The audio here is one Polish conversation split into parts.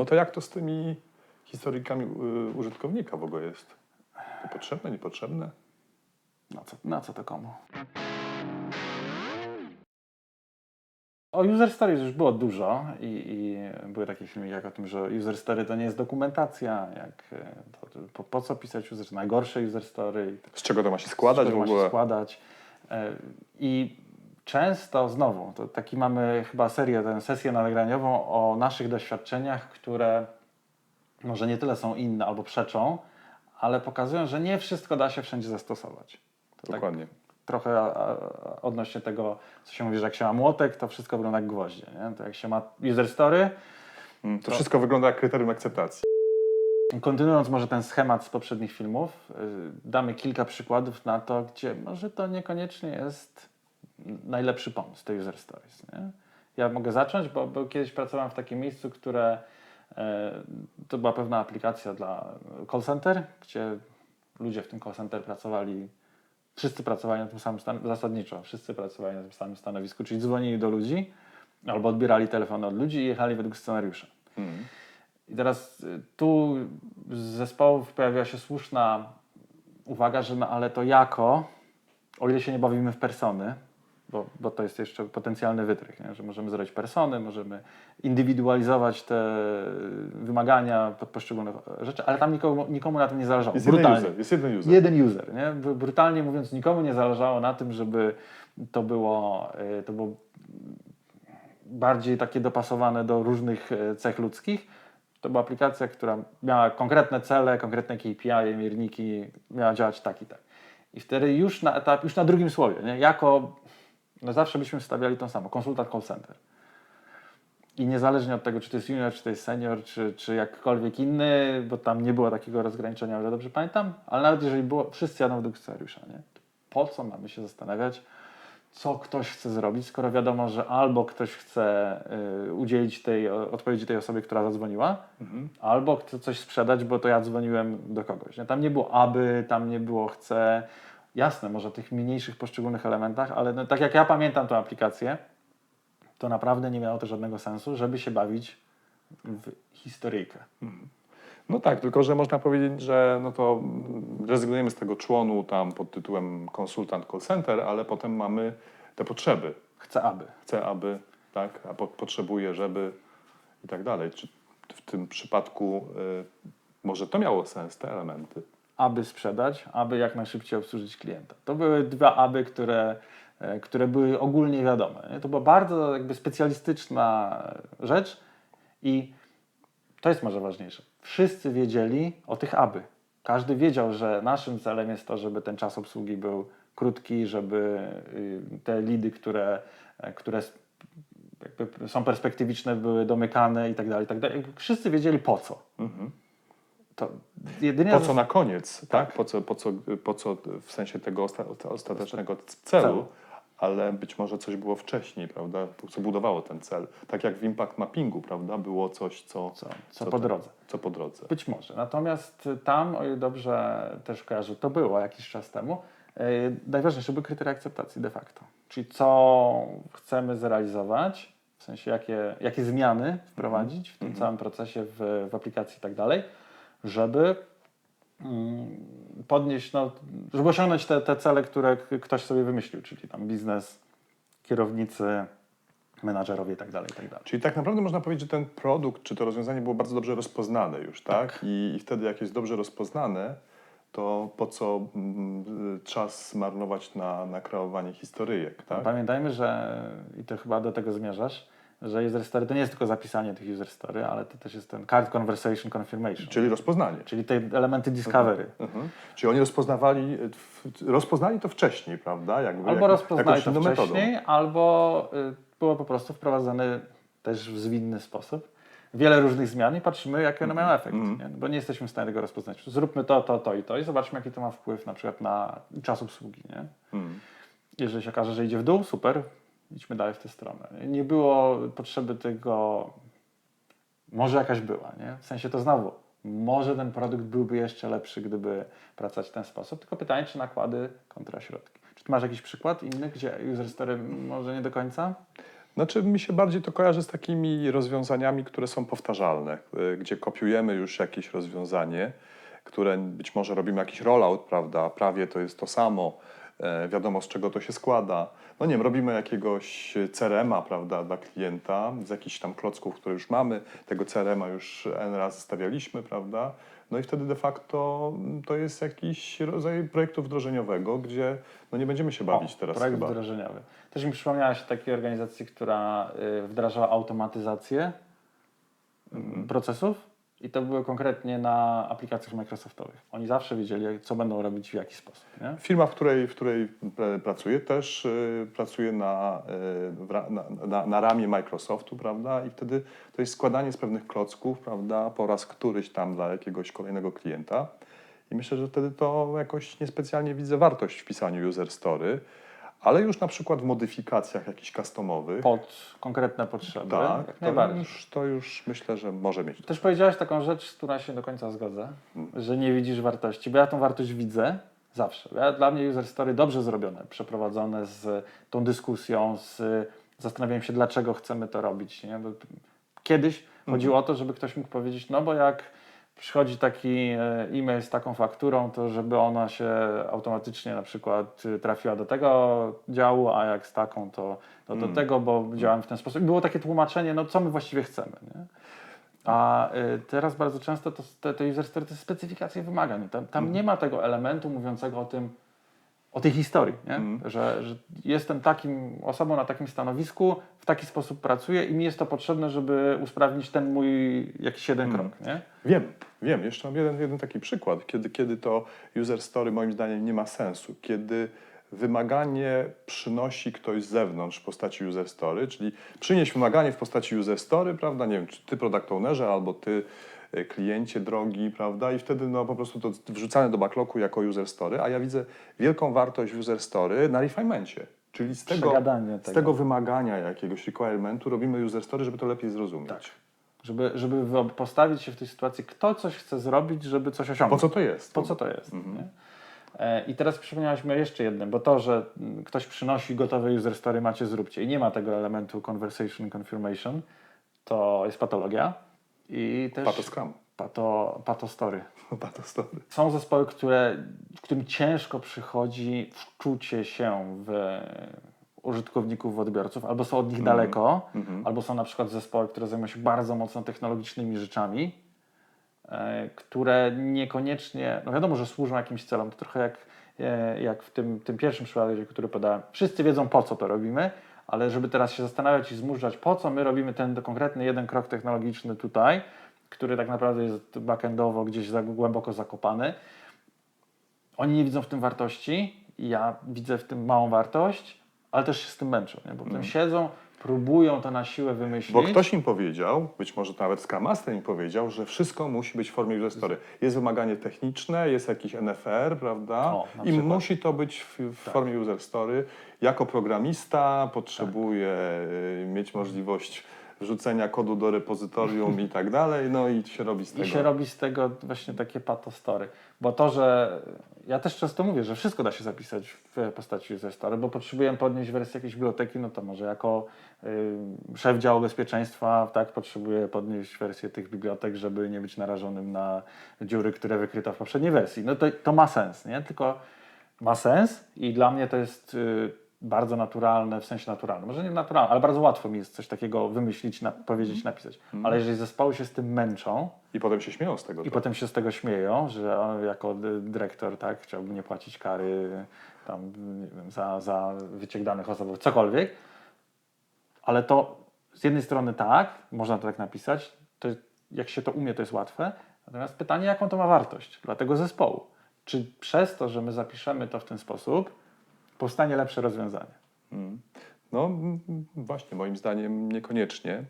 No to jak to z tymi historykami y, użytkownika w ogóle jest? To potrzebne, niepotrzebne? Na co, na co to komu? O user stories już było dużo i, i były takie filmy jak o tym, że user story to nie jest dokumentacja, jak e, to, to, po, po co pisać user story, najgorsze user story, Z czego to ma się składać z czego w ma się ogóle? składać. E, I często znowu, to taki mamy chyba serię, tę sesję nagraniową o naszych doświadczeniach, które może nie tyle są inne albo przeczą, ale pokazują, że nie wszystko da się wszędzie zastosować. To tak Dokładnie. trochę a, a, odnośnie tego, co się mówi, że jak się ma młotek, to wszystko wygląda jak gwoździe. Nie? To jak się ma user story, Mm, To wszystko wygląda jak kryterium akceptacji. Kontynuując może ten schemat z poprzednich filmów, y, damy kilka przykładów na to, gdzie może to niekoniecznie jest najlepszy pomysł, te user stories. Nie? Ja mogę zacząć, bo, bo kiedyś pracowałem w takim miejscu, które e, to była pewna aplikacja dla call center, gdzie ludzie w tym call center pracowali, wszyscy pracowali na tym samym stan, zasadniczo, wszyscy pracowali na tym samym stanowisku, czyli dzwonili do ludzi albo odbierali telefony od ludzi i jechali według scenariusza. Mm. I teraz y, tu z zespołów pojawiła się słuszna uwaga, że no ale to jako, o ile się nie bawimy w persony, bo, bo to jest jeszcze potencjalny wytrych, nie? że możemy zrobić persony, możemy indywidualizować te wymagania pod poszczególne rzeczy, ale tam nikomu, nikomu na tym nie zależało. Jest jeden Brutalnie. user. Jest jeden user. Jeden user, nie? Br- Brutalnie mówiąc, nikomu nie zależało na tym, żeby to było, y, to było bardziej takie dopasowane do różnych e, cech ludzkich. To była aplikacja, która miała konkretne cele, konkretne KPI, mierniki, miała działać tak i tak. I wtedy już na etap, już na drugim słowie, nie? jako, no zawsze byśmy wstawiali tą samą, konsultant call center. I niezależnie od tego, czy to jest junior, czy to jest senior, czy, czy jakkolwiek inny, bo tam nie było takiego rozgraniczenia, o ile dobrze pamiętam, ale nawet jeżeli było, wszyscy jadą według scenariusza, nie? Po co mamy się zastanawiać, co ktoś chce zrobić, skoro wiadomo, że albo ktoś chce y, udzielić tej odpowiedzi tej osobie, która zadzwoniła, Mhm. albo chce coś sprzedać, bo to ja dzwoniłem do kogoś. Nie? Tam nie było aby, tam nie było chcę. Jasne, może o tych mniejszych poszczególnych elementach, ale no, tak jak ja pamiętam tę aplikację, to naprawdę nie miało to żadnego sensu, żeby się bawić w historyjkę. No tak, tylko że można powiedzieć, że no to rezygnujemy z tego członu tam pod tytułem konsultant call center, ale potem mamy te potrzeby. Chcę aby. Chcę, aby, tak, a po, potrzebuję, żeby i tak dalej. Czy w tym przypadku y, może to miało sens, te elementy? Aby sprzedać, aby jak najszybciej obsłużyć klienta. To były dwa aby, które, e, które były ogólnie wiadome. To była bardzo jakby specjalistyczna rzecz i to jest może ważniejsze. Wszyscy wiedzieli o tych aby. Każdy wiedział, że naszym celem jest to, żeby ten czas obsługi był krótki, żeby y, te lidy, które, e, które są perspektywiczne, były domykane i tak dalej, i tak dalej. Wszyscy wiedzieli po co. Mhm. To jedynie Po co na koniec, tak? Po, co, po, co, po co w sensie tego osta, osta- ostatecznego celu, Celu. ale być może coś było wcześniej, prawda? Co budowało ten cel. Tak jak w impact mappingu, prawda? Było coś, co, co, co po drodze. co po drodze. Być może. Natomiast tam, o ile dobrze też kojarzę, to było jakiś czas temu, yy, najważniejsze były kryteria akceptacji de facto. Czyli co chcemy zrealizować, w sensie jakie, jakie zmiany wprowadzić w tym całym procesie, w, w aplikacji i tak dalej, żeby mm, podnieść, no, żeby osiągnąć te, te cele, które ktoś sobie wymyślił, czyli tam biznes, kierownicy, menadżerowie i tak dalej, i tak. Czyli tak naprawdę można powiedzieć, że ten produkt czy to rozwiązanie było bardzo dobrze rozpoznane już, tak? I, I wtedy jak jest dobrze rozpoznane, to po co mm, czas marnować na, na kreowanie historyjek, tak? Pamiętajmy, że i to chyba do tego zmierzasz, że user story to nie jest tylko zapisanie tych user story, ale to też jest ten card conversation confirmation, Czyli rozpoznanie. czyli te elementy discovery. Mhm. Czyli oni rozpoznawali, rozpoznali to wcześniej, prawda? Jakby, Albo jak- rozpoznali to inną metodą. wcześniej, albo y, było po prostu wprowadzane też w zwinny sposób. Wiele różnych zmian i patrzymy, jaki one mają efekt. Mhm. Nie? Bo nie jesteśmy w stanie tego rozpoznać. Zróbmy to, to, to i to i zobaczmy, jaki to ma wpływ na przykład na czas obsługi. Nie? Mhm. Jeżeli się okaże, że idzie w dół, super, idźmy dalej w tę stronę. Nie było potrzeby tego, może jakaś była, nie? W sensie to znowu, może ten produkt byłby jeszcze lepszy, gdyby pracować w ten sposób, tylko pytanie, czy nakłady kontra środki. Czy ty masz jakiś przykład inny, gdzie user story może nie do końca? Znaczy mi się bardziej to kojarzy z takimi rozwiązaniami, które są powtarzalne, y, gdzie kopiujemy już jakieś rozwiązanie, które być może robimy jakiś rollout, prawda, prawie to jest to samo, wiadomo z czego to się składa. No nie wiem, robimy jakiegoś CRM-a, prawda, dla klienta z jakichś tam klocków, które już mamy, tego CRM-a już N razy stawialiśmy, prawda, no i wtedy de facto mm, to jest jakiś rodzaj projektu wdrożeniowego, gdzie no nie będziemy się bawić O, teraz projekt chyba. wdrożeniowy. Też mi przypomniałaś takiej organizacji, która y, wdrażała automatyzację Mhm. procesów i to było konkretnie na aplikacjach Microsoftowych. Oni zawsze wiedzieli, co będą robić w jaki sposób. Nie? Firma, w której, w której e, pracuję, też y, pracuje na, w ra, na, na, na ramię Microsoftu, prawda? I wtedy to jest składanie z pewnych klocków, prawda? Po raz któryś tam dla jakiegoś kolejnego klienta. I myślę, że wtedy to jakoś niespecjalnie widzę wartość w pisaniu user story, ale już na przykład w modyfikacjach jakichś customowych, Pod konkretne potrzeby. tak, jak to najbardziej. już, to już myślę, że może mieć. Też powiedziałaś taką rzecz, z którą się do końca zgodzę, że nie widzisz wartości, bo ja tą wartość widzę zawsze. Ja, dla mnie user story dobrze zrobione, przeprowadzone z tą dyskusją, z zastanawianiem się, dlaczego chcemy to robić. Nie? Kiedyś chodziło o to, żeby ktoś mógł powiedzieć, no bo jak przychodzi taki e, e-mail z taką fakturą, to żeby ona się automatycznie na przykład y, trafiła do tego działu, a jak z taką, to, to do tego, bo działałem w ten sposób. I było takie tłumaczenie, no co my właściwie chcemy. Nie? A y, teraz bardzo często to, te, te user specyfikacja wymagań. Tam, tam nie ma tego elementu mówiącego o tym, o tej historii, nie? Że, że jestem takim osobą na takim stanowisku, w taki sposób pracuję i mi jest to potrzebne, żeby usprawnić ten mój jakiś jeden krok. Nie? Wiem, wiem. Jeszcze mam jeden, jeden taki przykład, kiedy, kiedy to user story moim zdaniem nie ma sensu. Kiedy wymaganie przynosi ktoś z zewnątrz w postaci user story, czyli przynieś wymaganie w postaci user story, prawda, nie wiem, czy ty product ownerze albo ty kliencie drogi, prawda, i wtedy no po prostu to wrzucane do backlogu jako user story, a ja widzę wielką wartość user story na refinemencie. Czyli z tego, z tego. tego wymagania jakiegoś requirementu robimy user story, żeby to lepiej zrozumieć. Tak. Żeby, żeby postawić się w tej sytuacji, kto coś chce zrobić, żeby coś osiągnąć. Po co to jest? Po co to jest? nie? E, I teraz przypomniałeś mi jeszcze jednym, bo to, że mm, ktoś przynosi gotowe user story, macie zróbcie i nie ma tego elementu conversation confirmation, to jest patologia i też Pato Scrum. pato, pato story. Pato story. Są zespoły, które, którym ciężko przychodzi wczucie się w użytkowników, w odbiorców, albo są od nich daleko, albo są na przykład zespoły, które zajmują się bardzo mocno technologicznymi rzeczami, e, które niekoniecznie, no wiadomo, że służą jakimś celom, to trochę jak, e, jak w tym, tym pierwszym przykładzie, który podałem. Wszyscy wiedzą, po co to robimy, ale żeby teraz się zastanawiać i zmuszać, po co my robimy ten konkretny jeden krok technologiczny tutaj, który tak naprawdę jest backendowo gdzieś za, głęboko zakopany, oni nie widzą w tym wartości, ja widzę w tym małą wartość, ale też się z tym męczą, nie? bo potem siedzą, próbują to na siłę wymyślić. Bo ktoś im powiedział, być może to nawet Scrum Master im powiedział, że wszystko musi być w formie user story. Jest wymaganie techniczne, jest jakiś NFR, prawda? O, I przykład. musi to być w, w formie user story. Jako programista potrzebuję y, mieć możliwość wrzucenia kodu do repozytorium i tak dalej, no i się robi z tego. I się robi z tego właśnie takie patostory. Bo to, że ja też często mówię, że wszystko da się zapisać w postaci user story, bo potrzebuję podnieść wersję jakiejś biblioteki, no to może jako y, szef działu bezpieczeństwa tak potrzebuję podnieść wersję tych bibliotek, żeby nie być narażonym na dziury, które wykryto w poprzedniej wersji. No to, to ma sens, nie? Tylko ma sens i dla mnie to jest y, bardzo naturalne, w sensie naturalne, może nie naturalne, ale bardzo łatwo mi jest coś takiego wymyślić, na, powiedzieć, napisać. Ale jeżeli zespoły się z tym męczą, I potem się śmieją z tego. i tak? potem się z tego śmieją, że on jako dy- dyrektor tak, chciałby nie płacić kary tam, wiem, za, za wyciek danych osobowych, cokolwiek. Ale to z jednej strony tak, można to tak napisać, to jak się to umie, to jest łatwe. Natomiast pytanie, jaką to ma wartość dla tego zespołu? Czy przez to, że my zapiszemy to w ten sposób, powstanie lepsze rozwiązanie? No mm, właśnie, moim zdaniem niekoniecznie.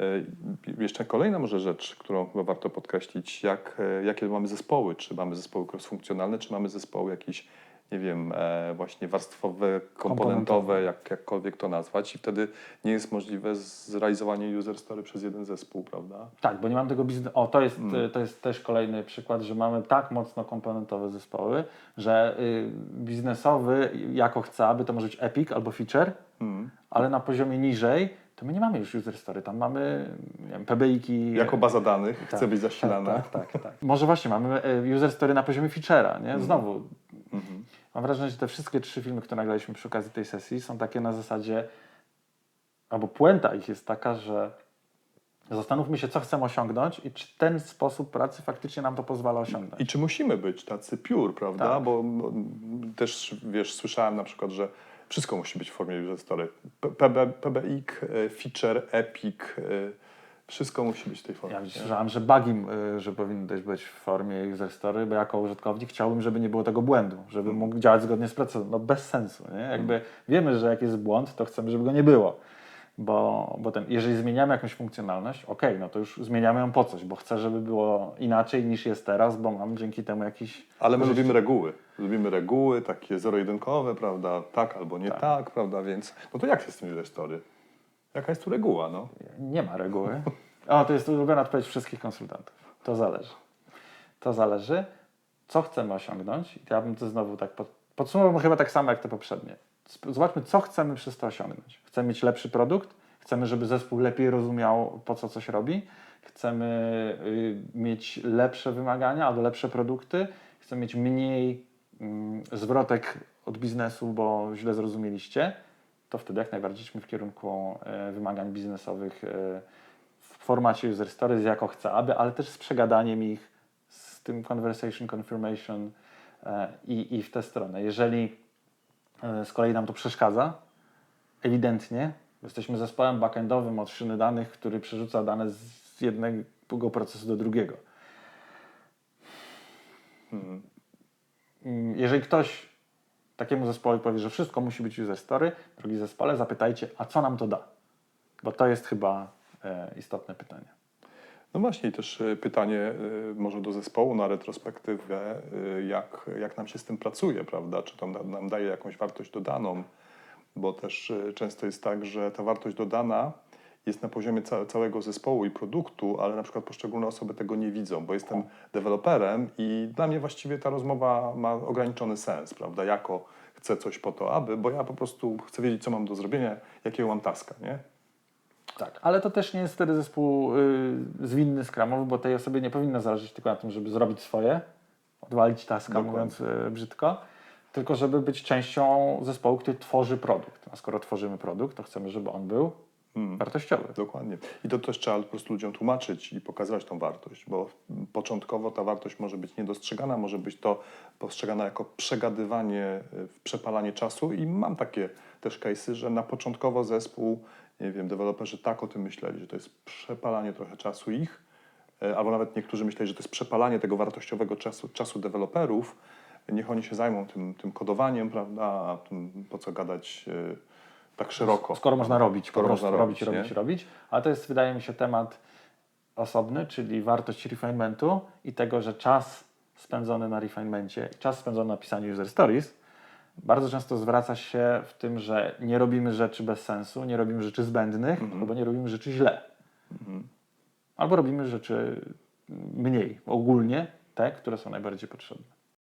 E, Jeszcze kolejna może rzecz, którą chyba warto podkreślić, jak, e, jakie mamy zespoły. Czy mamy zespoły cross-funkcjonalne, czy mamy zespoły jakieś nie wiem, e, właśnie warstwowe, komponentowe, jak, jakkolwiek to nazwać i wtedy nie jest możliwe zrealizowanie user story przez jeden zespół, prawda? Tak, bo nie mam tego biznesu. O, to jest, Mm. to jest też kolejny przykład, że mamy tak mocno komponentowe zespoły, że y, biznesowy jako chce, aby to może być epic albo feature, Mm. ale na poziomie niżej to my nie mamy już user story, tam mamy PBI-ki. Jako baza danych tak, chce być zasilana. Tak, tak, tak, tak. Może właśnie mamy y, user story na poziomie feature'a, nie? Znowu, Mhm. Mam wrażenie, że te wszystkie trzy filmy, które nagraliśmy przy okazji tej sesji są takie na zasadzie, albo puenta ich jest taka, że zastanówmy się, co chcemy osiągnąć i czy ten sposób pracy faktycznie nam to pozwala osiągnąć. I czy musimy być tacy pure, prawda? Tak. Bo no, też, wiesz, słyszałem na przykład, że wszystko musi być w formie user story. P- PB, PBX, e, feature, epic, e, wszystko musi być w tej formie. Ja słyszałem, że bugim, y, że powinno też być w formie user story, bo jako użytkownik chciałbym, żeby nie było tego błędu, żeby Mm. mógł działać zgodnie z procesem. No bez sensu, nie? Jakby wiemy, że jak jest błąd, to chcemy, żeby go nie było. Bo, bo ten, jeżeli zmieniamy jakąś funkcjonalność, okej, no to już zmieniamy ją po coś, bo chcę, żeby było inaczej niż jest teraz, bo mam dzięki temu jakiś... Ale my korzyści. lubimy reguły. Lubimy reguły takie zero-jedynkowe, prawda? Tak albo nie tak. prawda? Więc no to jak jest z tym story? Jaka jest tu reguła, no? Nie ma reguły. O, to jest ulubiona odpowiedź wszystkich konsultantów. To zależy. To zależy, co chcemy osiągnąć. Ja bym to znowu tak pod, podsumowałbym chyba tak samo jak te poprzednie. Zobaczmy, co chcemy przez to osiągnąć. Chcemy mieć lepszy produkt, chcemy, żeby zespół lepiej rozumiał, po co coś robi, chcemy y, mieć lepsze wymagania albo lepsze produkty, chcemy mieć mniej mm, zwrotek od biznesu, bo źle zrozumieliście, to wtedy jak najbardziej idźmy w kierunku e, wymagań biznesowych e, w formacie user stories, jako chce, aby, ale też z przegadaniem ich, z tym conversation confirmation e, i, i w tę stronę. Jeżeli z kolei nam to przeszkadza, ewidentnie, jesteśmy zespołem backendowym od szyny danych, który przerzuca dane z jednego procesu do drugiego. Mhm. Mm, Jeżeli ktoś takiemu zespołowi powie, że wszystko musi być user story, drogi zespole, zapytajcie, a co nam to da? Bo to jest chyba e, istotne pytanie. No właśnie, i też e, pytanie e, może do zespołu na retrospektywę, jak, jak nam się z tym pracuje, prawda? Czy to nam, daje jakąś wartość dodaną, bo też często jest tak, że ta wartość dodana jest na poziomie ca całego zespołu i produktu, ale na przykład poszczególne osoby tego nie widzą, bo jestem deweloperem i dla mnie właściwie ta rozmowa ma ograniczony sens, prawda? Jako chcę coś po to, aby, bo ja po prostu chcę wiedzieć, co mam do zrobienia, jakiego mam taska, nie? Tak, ale to też nie jest wtedy zespół y, zwinny, skramowy, bo tej osobie nie powinno zależeć tylko na tym, żeby zrobić swoje, odwalić taska, Dokładnie. mówiąc y, brzydko, tylko żeby być częścią zespołu, który tworzy produkt. A skoro tworzymy produkt, to chcemy, żeby on był Mm. wartościowy. Dokładnie. I to też trzeba po prostu ludziom tłumaczyć i pokazywać tą wartość, bo początkowo ta wartość może być niedostrzegana, może być to postrzegana jako przegadywanie, y, przepalanie czasu i mam takie też case'y, że na początkowo zespół, nie wiem, deweloperzy tak o tym myśleli, że to jest przepalanie trochę czasu ich, y, albo nawet niektórzy myśleli, że to jest przepalanie tego wartościowego czasu, czasu deweloperów, niech oni się zajmą tym, tym kodowaniem, prawda, a tym, po co gadać y, tak szeroko. Skoro można robić, Skoro można robić, robić, robić, robić. Ale to jest, wydaje mi się, temat osobny, czyli wartość refinementu i tego, że czas spędzony na refinemencie, czas spędzony na pisaniu user stories, bardzo często zwraca się w tym, że nie robimy rzeczy bez sensu, nie robimy rzeczy zbędnych, albo nie robimy rzeczy źle. Albo robimy rzeczy mniej, ogólnie te, które są najbardziej potrzebne.